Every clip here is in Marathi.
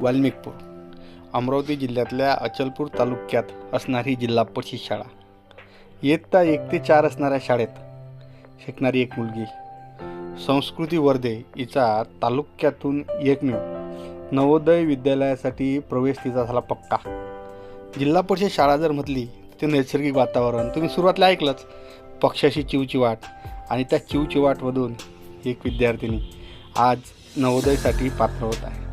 वाल्मिकपूर अमरावती जिल्ह्यातल्या अचलपूर तालुक्यात असणारी जिल्हा परिषद शाळा. इयत्ता एक ते चार असणाऱ्या शाळेत शिकणारी एक मुलगी. संस्कृती वर्धे हिचा तालुक्यातून एकमेव. नवोदय विद्यालयासाठी प्रवेश तिचा झाला पक्का. जिल्हा परिषद शाळा जर म्हटली ते नैसर्गिक वातावरण. तुम्ही सुरुवातीला ऐकलंच पक्षाशी चिवचिवाट आणि त्या चिवचिवाटमधून एक विद्यार्थिनी आज नवोदयसाठी पात्र होत आहे.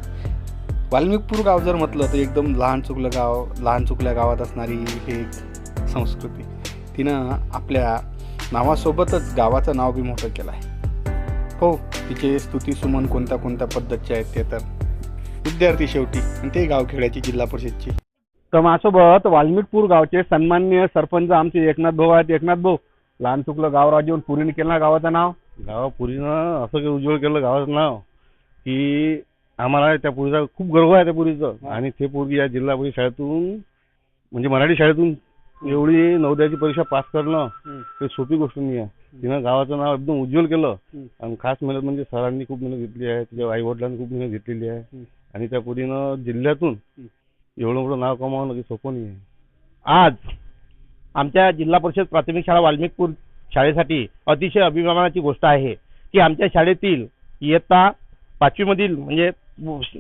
वाल्मिकपूर गाव जर म्हटलं तर एकदम लहान चुकलं गाव लहान चुकल्या गावात असणारी हे एक संस्कृती. तिनं आपल्या नावासोबतच गावाचं नाव बी मोठं केलं आहे. हो तिचे स्तुतीसुमन कोणत्या कोणत्या पद्धतचे आहेत ते तर विद्यार्थी शेवटी आणि ते गावखेड्याची जिल्हा परिषदची. तर माझ्यासोबत वाल्मिकपूर गावचे सन्माननीय सरपंच आमचे एकनाथ भाऊ आहेत. एकनाथ भाऊ लहान चुकलं गाव राजून पुरीने केलं ना गावाचं नाव? गावापुरीनं असं काही उज्ज्वल केलं गावाचं नाव की आम्हाला त्या पुरीचा खूप गर्व आहे त्या पुरीचं. आणि ते पोरगी या जिल्हा परिषद शाळेतून म्हणजे मराठी शाळेतून एवढी नवोदयाची परीक्षा पास करणं ते सोपी गोष्ट नाही आहे तिनं गावाचं नाव एकदम उज्ज्वल केलं. आणि खास मेहनत म्हणजे सरांनी खूप मेहनत घेतली आहे तिच्या आई वडिलांनी खूप मेहनत घेतलेली आहे. आणि त्या पुरीनं जिल्ह्यातून एवढं मोठं नाव कमावणं सोपं नाही आहे आज आमच्या जिल्हा परिषद प्राथमिक शाळा वाल्मिकपूर शाळेसाठी अतिशय अभिमानाची गोष्ट आहे की आमच्या शाळेतील इयत्ता पाचवीमधील म्हणजे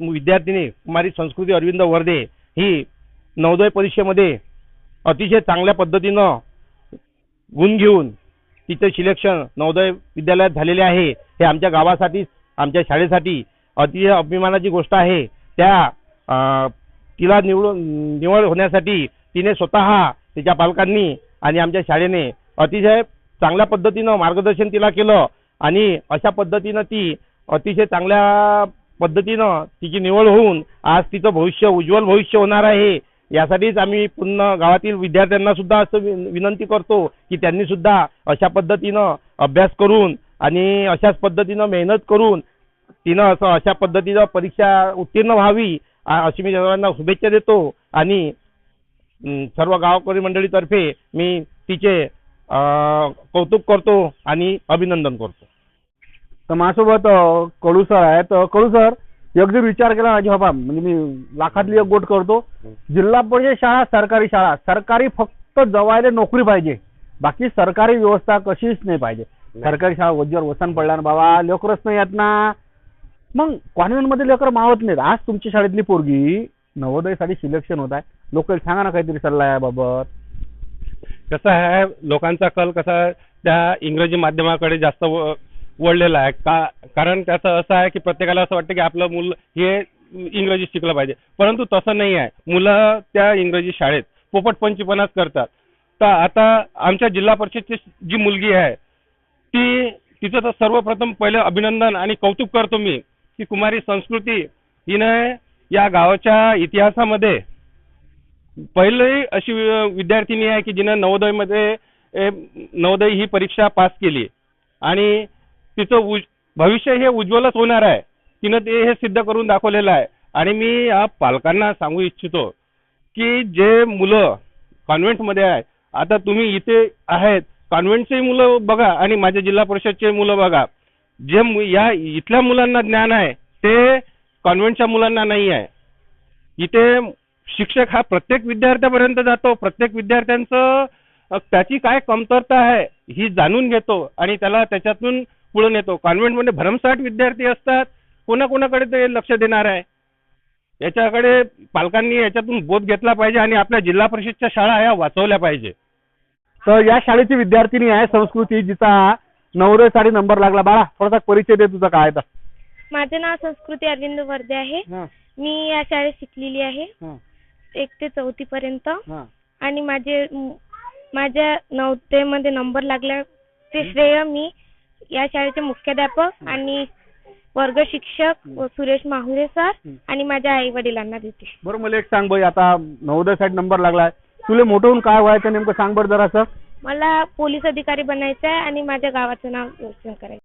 विद्यार्थिनी कुमारी संस्कृती अरविंद वर्धे ही नवोदय परीक्षेमध्ये अतिशय चांगल्या पद्धतीनं गुण घेऊन तिचं सिलेक्शन नवोदय विद्यालयात झालेले आहे. हे आमच्या गावासाठी आमच्या शाळेसाठी अतिशय अभिमानाची गोष्ट आहे. त्या तिला निवडून निवड होण्यासाठी तिने स्वतः तिच्या पालकांनी आणि आमच्या शाळेने अतिशय चांगल्या पद्धतीनं मार्गदर्शन तिला केलं. आणि अशा पद्धतीनं ती अतिशय चांगल्या पद्धतीनं तिची निवड होऊन आज तिचं भविष्य उज्ज्वल भविष्य होणार आहे. यासाठीच आम्ही पूर्ण गावातील विद्यार्थ्यांना सुद्धा असं विनंती करतो की त्यांनी सुद्धा अशा पद्धतीनं अभ्यास करून आणि अशाच पद्धतीनं मेहनत करून तिनं असं अशा पद्धतीनं परीक्षा उत्तीर्ण व्हावी अशी मी सर्वांना शुभेच्छा देतो. आणि सर्व गावकरी मंडळीतर्फे मी तिचे कौतुक करतो आणि अभिनंदन करतो. तर माझ्यासोबत कडू सर आहेत. अं, कडू सर जर विचार केला माझी बाबा म्हणजे मी लाखातली एक गोट करतो. जिल्हा परिषद शाळा सरकारी शाळा. सरकारी फक्त जवायला नोकरी पाहिजे. बाकी सरकारी व्यवस्था कशीच नाही पाहिजे. सरकारी शाळा वज्जर वसन पडला ना बाबा लेकरच नाही येत ना. मग कॉन्व्हेंटमध्ये लेकर मावत नाहीत. आज तुमच्या शाळेतली पोरगी नवोदयसाठी सिलेक्शन होत आहे. लोक सांगा ना काहीतरी सल्ला याबाबत. कसं आहे लोकांचा कल कसा त्या इंग्रजी माध्यमाकडे जास्त वळलेला आहे. का कारण त्याचं असं आहे की प्रत्येकाला असं वाटतं की आपलं मूल हे इंग्रजी शिकलं पाहिजे. परंतु तसं नाही आहे. मुलं त्या इंग्रजी शाळेत पोपटपंचीपणाच करतात. तर आता आमच्या जिल्हा परिषदची जी मुलगी आहे ती तिचं तर सर्वप्रथम पहिलं अभिनंदन आणि कौतुक करतो मी की कुमारी संस्कृती हिने या गावाच्या इतिहासामध्ये पहिली अशी विद्यार्थिनी आहे की जिनं नवोदयमध्ये नवोदय ही परीक्षा पास केली आणि तिचं उज भविष्य हे उज्ज्वलच होणार आहे. तिनं ते हे सिद्ध करून दाखवलेलं आहे. आणि मी या पालकांना सांगू इच्छितो की जे मुलं कॉन्व्हेंटमध्ये आहे आता तुम्ही इथे आहेत कॉन्व्हेंटचे मुलं बघा आणि माझ्या जिल्हा परिषदचे मुलं बघा. जे या इथल्या मुलांना ज्ञान आहे ते कॉन्व्हेंटच्या मुलांना नाही आहे. इथे शिक्षक हा प्रत्येक विद्यार्थ्यापर्यंत जातो. प्रत्येक विद्यार्थ्यांचं त्याची काय कमतरता आहे ही जाणून घेतो आणि त्याला त्याच्यातून पुढे नेतो. कॉन्व्हेंटमध्ये भरमसाठ विद्यार्थी असतात. कोणाकोणाकडे ते लक्ष देणार आहे? याच्याकडे पालकांनी याच्यातून बोध घेतला पाहिजे आणि आपल्या जिल्हा परिषदच्या शाळा ह्या वाचवल्या पाहिजे. तर या शाळेची विद्यार्थिनी आहे संस्कृती जिचा नवोदयसाठी नंबर लागला. बाळा थोडासा परिचय दे तुझा काय माझे नाव संस्कृती अरविंद वर्धे आहे. मी या शाळेत शिकलेली आहे. एक ते चौथी पर्यंत. आणि माझे माझ्या नवतेमध्ये नंबर लागला ते श्रेय मी या शाळेचे मुख्याध्यापक आणि वर्ग शिक्षक व सुरेश माहुरे सर आणि माझ्या आई वडिलांना देते. बरं मला एक सांग बाई आता नवोदयसाठी नंबर लागलाय. तुला मोठं होऊन काय व्हायचं नेमकं सांग बरं जरासं. मला पोलीस अधिकारी बनायचं आहे आणि माझ्या गावाचं नाव रोशन करायचं